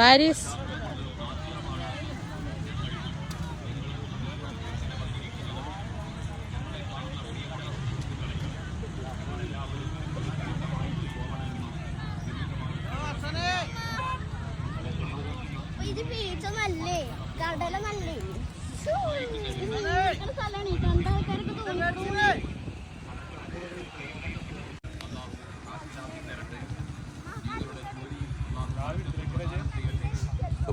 Paris ഇത് beach നല്ലേ കടല നല്ലേ ശ്ശോ, ഇത് ഭയങ്കര സ്ഥലാണ് ഈ കണ്ട ആൾക്കാരൊക്കെ തോന്നിയിട്ടുള്ളൂ.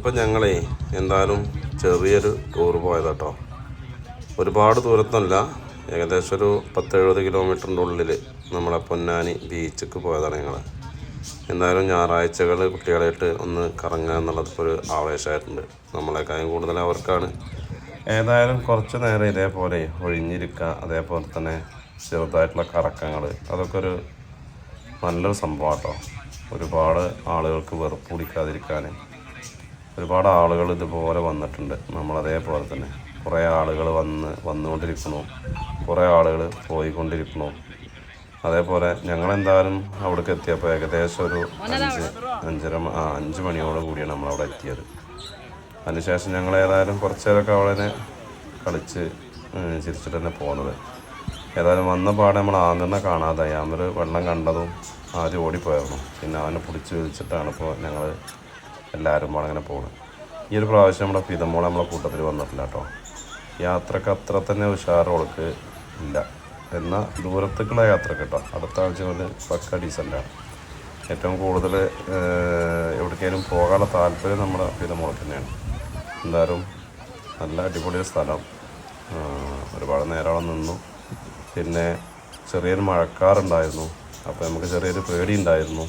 അപ്പം ഞങ്ങളേ എന്തായാലും ചെറിയൊരു ടൂർ പോയതാട്ടോ. ഒരുപാട് ദൂരത്തല്ല ഏകദേശം ഒരു പത്തെഴുപത് കിലോമീറ്ററിന്റെ ഉള്ളിൽ നമ്മളെ പൊന്നാനി ബീച്ചിക്ക് പോയതാണ് ഞങ്ങൾ എന്തായാലും ഞായറാഴ്ചകൾ കുട്ടികളായിട്ട് ഒന്ന് കറങ്ങുക എന്നുള്ളത് ഒരു ആവേശമായിട്ടുണ്ട്. നമ്മളെക്കാളും കൂടുതൽ അവർക്കാണ്. ഏതായാലും കുറച്ച് നേരം ഇതേപോലെ ഒഴിഞ്ഞിരിക്കുക അതേപോലെ തന്നെ ചെറുതായിട്ടുള്ള കറക്കങ്ങൾ അതൊക്കെ ഒരു നല്ലൊരു സംഭവം കേട്ടോ ഒരുപാട് ആളുകൾക്ക് വെറുപ്പ് പിടിക്കാതിരിക്കാൻ ഒരുപാട് ആളുകൾ ഇതുപോലെ വന്നിട്ടുണ്ട്. നമ്മളതേപോലെ തന്നെ. കുറേ ആളുകൾ വന്ന് വന്നുകൊണ്ടിരിക്കുന്നു. കുറേ ആളുകൾ പോയിക്കൊണ്ടിരിക്കുന്നു. അതേപോലെ ഞങ്ങളെന്തായാലും അവിടേക്ക് എത്തിയപ്പോൾ ഏകദേശം ഒരു അഞ്ച് അഞ്ചര ആ അഞ്ച് മണിയോട് കൂടിയാണ് നമ്മളവിടെ എത്തിയത്. അതിനുശേഷം ഞങ്ങൾ ഏതായാലും കുറച്ച് നേരമൊക്കെ അവിടെ കളിച്ച് ചിരിച്ചിട്ട് തന്നെ പോകുന്നത് ഏതായാലും വന്ന പാടെ നമ്മൾ ആമിറിനെ കാണാതായി. ആമിർ വെള്ളം കണ്ടതും ആദ്യം ഓടിപ്പോയായിരുന്നു പിന്നെ അവനെ പിടിച്ച് വിളിച്ചിട്ടാണ് ഇപ്പോൾ ഞങ്ങൾ എല്ലാവരും കൂടെ അങ്ങനെ പോകണം ഈ ഒരു പ്രാവശ്യം നമ്മുടെ പിതമോളെ നമ്മളെ കൂട്ടത്തിൽ വന്നിട്ടില്ല കേട്ടോ യാത്രയ്ക്ക് അത്ര തന്നെ ഉഷാറുകൾക്ക് ഇല്ല. എന്നാൽ ദൂരത്തേക്കുള്ള യാത്ര കേട്ടോ അടുത്ത ആഴ്ച മുതൽ പക്ക ഡീസന്റാണ് ഏറ്റവും കൂടുതൽ എവിടേക്കെങ്കിലും പോകാനുള്ള താല്പര്യം നമ്മുടെ പിതമോൾക്ക് തന്നെയാണ്. എന്തായാലും നല്ല അടിപൊളി സ്ഥലം. ഒരുപാട് നേരം നിന്നു. പിന്നെ ചെറിയൊരു മഴക്കാറുണ്ടായിരുന്നു. അപ്പോൾ നമുക്ക് ചെറിയൊരു പേടി ഉണ്ടായിരുന്നു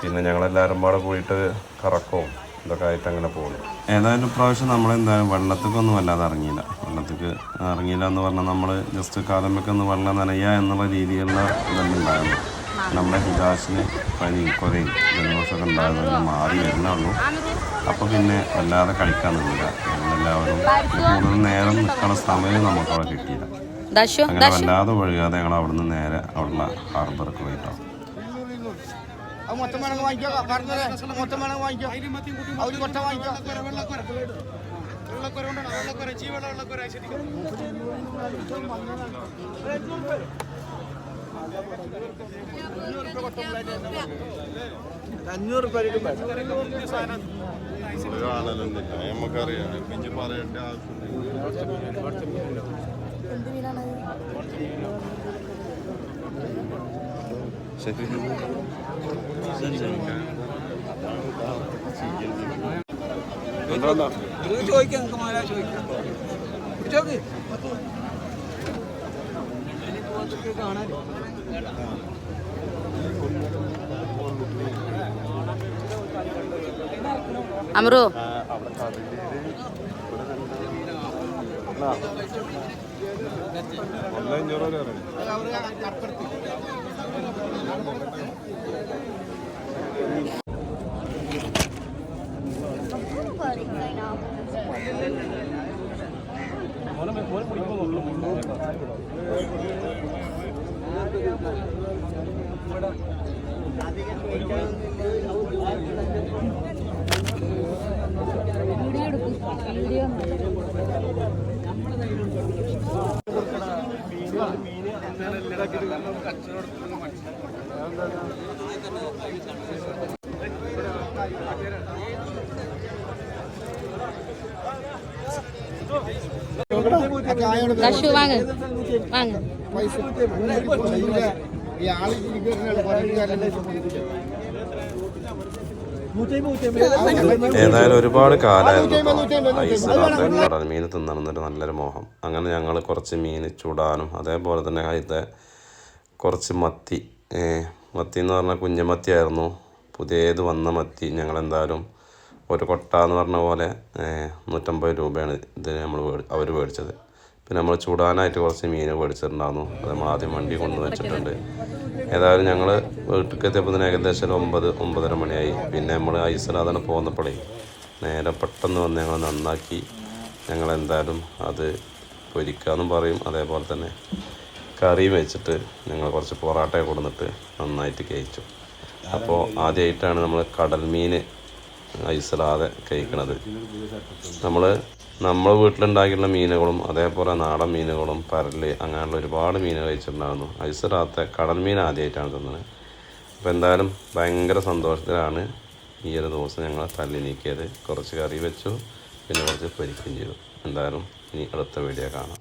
പിന്നെ ഞങ്ങളെല്ലാവരും പാടെ കൂടിയിട്ട് കറക്കവും ഇതൊക്കെ ആയിട്ട് അങ്ങനെ പോകുന്നു ഏതായാലും പ്രാവശ്യം നമ്മളെന്തായാലും വെള്ളത്തേക്കൊന്നും വല്ലാതെ ഇറങ്ങിയില്ല. വെള്ളത്തേക്ക് ഇറങ്ങിയില്ല എന്ന് പറഞ്ഞാൽ നമ്മൾ ജസ്റ്റ് കാലമൊക്കെ ഒന്ന് വെള്ളം നനയുക എന്നുള്ള രീതിയിലുള്ള ഇതെല്ലാം ഉണ്ടായിരുന്നു നമ്മുടെ ഹിതാശിന് പനി കുറയും ജലദോഷമൊക്കെ ഉണ്ടായതൊക്കെ മാറി വരുന്നുള്ളൂ അപ്പോൾ പിന്നെ വല്ലാതെ കളിക്കാൻ നിന്നില്ല. ഞങ്ങളെല്ലാവരും കൂടുതൽ നേരം നിൽക്കുന്ന സമയം നമുക്ക് അവിടെ കിട്ടിയില്ല അങ്ങനെ വല്ലാതെ ഒഴുകാതെ ഞങ്ങൾ അവിടുന്ന് നേരെ അവിടുള്ള ഹാർബർക്ക് പോയിട്ടോ. അത് മൊത്തം വേണമെങ്കിൽ വാങ്ങിക്കോ. പറഞ്ഞത് മൊത്തം വേണമെങ്കിൽ വാങ്ങിക്കോ. അവർ കൊട്ട വാങ്ങിക്കോ. അഞ്ഞൂറ് രൂപ നമുക്കറിയാം പിന്നെ പറയേണ്ട ശരി ചോദിക്കാം നിങ്ങൾക്ക് മാല ചോദിക്കാം ചോക്ക് അമറു ദശു വാങ്ങ്. വാങ്ങ്. ഈ ആൾ ഏതായാലും ഒരുപാട് കാലമായിരുന്നു ഐസ് കടൽ മീൻ തിന്നണമെന്നൊരു നല്ലൊരു മോഹം. അങ്ങനെ ഞങ്ങൾ കുറച്ച് മീൻ ചൂടാനും അതേപോലെ തന്നെ അതിന്റെ കുറച്ച് മത്തി. മത്തി എന്ന് പറഞ്ഞാൽ കുഞ്ഞമത്തി ആയിരുന്നു പുതിയത് വന്ന മത്തി ഞങ്ങൾ ഞങ്ങളെന്തായാലും ഒരു കൊട്ട എന്ന് പറഞ്ഞ പോലെ നൂറ്റമ്പത് രൂപയാണ് ഇതിന് നമ്മൾ അവർ മേടിച്ചത് പിന്നെ നമ്മൾ ചൂടാനായിട്ട് കുറച്ച് മീൻ മേടിച്ചിട്ടുണ്ടായിരുന്നു അത് നമ്മൾ ആദ്യം വണ്ടി കൊണ്ടു വെച്ചിട്ടുണ്ട്. ഏതായാലും ഞങ്ങൾ വീട്ടിലേക്ക് എത്തിയപ്പോൾ തന്നെ ഏകദേശം ഒമ്പത് ഒമ്പതര മണിയായി. പിന്നെ നമ്മൾ ഐസിലാതാണ് പോകുന്നപ്പോഴേ നേരെ പെട്ടെന്ന് വന്ന് ഞങ്ങൾ നന്നാക്കി ഞങ്ങൾ എന്തായാലും അത് പൊരിക്കാമെന്നും പറയും. അതേപോലെ തന്നെ കറിയും വെച്ചിട്ട് ഞങ്ങൾ കുറച്ച് പൊറാട്ട കൊടുന്നിട്ട് നന്നായിട്ട് കഴിച്ചു. അപ്പോൾ ആദ്യമായിട്ടാണ് നമ്മൾ കടൽ മീൻ ഐസിടാതെ കഴിക്കണത്. നമ്മൾ നമ്മൾ വീട്ടിലുണ്ടാക്കിയുള്ള മീനുകളും അതേപോലെ നാടൻ മീനുകളും പരൽ അങ്ങനെയുള്ള ഒരുപാട് മീൻ കഴിച്ചിട്ടുണ്ടായിരുന്നു. ഐസിടാത്ത കടൽ മീൻ ആദ്യമായിട്ടാണ് തിന്നത് അപ്പോൾ എന്തായാലും ഭയങ്കര സന്തോഷത്തിലാണ് ഈ ഒരു ദിവസം ഞങ്ങൾ തല്ലി നീക്കിയത്. കുറച്ച് കറി വെച്ചു പിന്നെ കുറച്ച് പൊരിക്കുകയും ചെയ്തു. എന്തായാലും ഇനി അടുത്ത വീഡിയോ കാണാം.